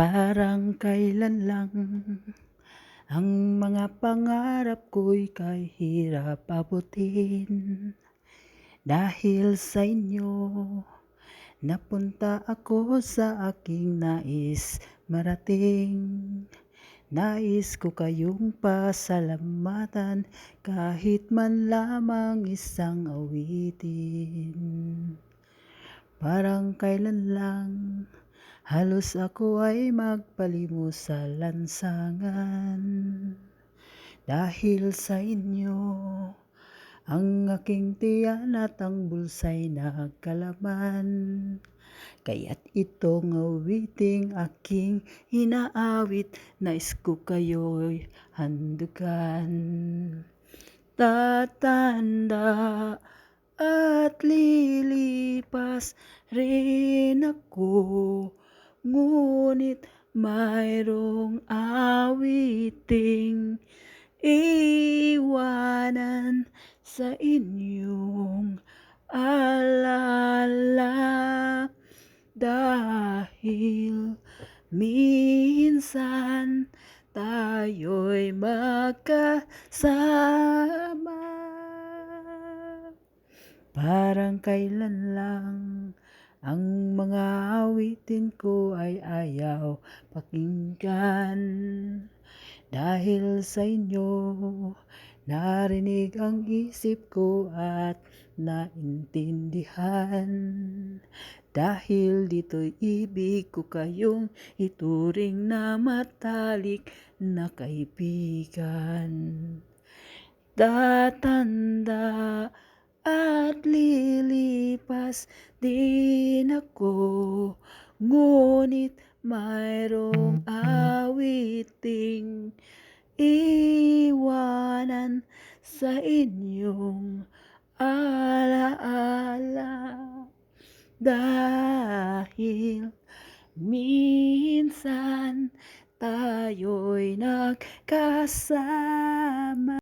Parang kailan lang ang mga pangarap ko'y kahirap abutin. Dahil sa inyo napunta ako sa aking nais marating. Nais ko kayong pasalamatan kahit man lamang isang awitin. Parang kailan lang halos ako ay magpalimos sa lansangan Dahil sa inyo ang aking tiyan at ang bulsa'y nagkalaman. Kaya't itong awiting aking inaawit Nais ko kayo'y handugan Tatanda at lilipas rin ako Ngunit mayroong awiting iiwanan sa inyong alala. Dahil minsan tayo'y magkasama. Parang kailan lang ang mga awitin ko ay ayaw pakinggan. Dahil sa inyo narinig ang isip ko at naintindihan. Dahil dito'y ibig ko kayong ituring na matalik na kaibigan. Tatanda at lilipas din ako Ngunit mayroong awiting iiwanan sa inyong alaala. Dahil minsan tayo'y nagkasama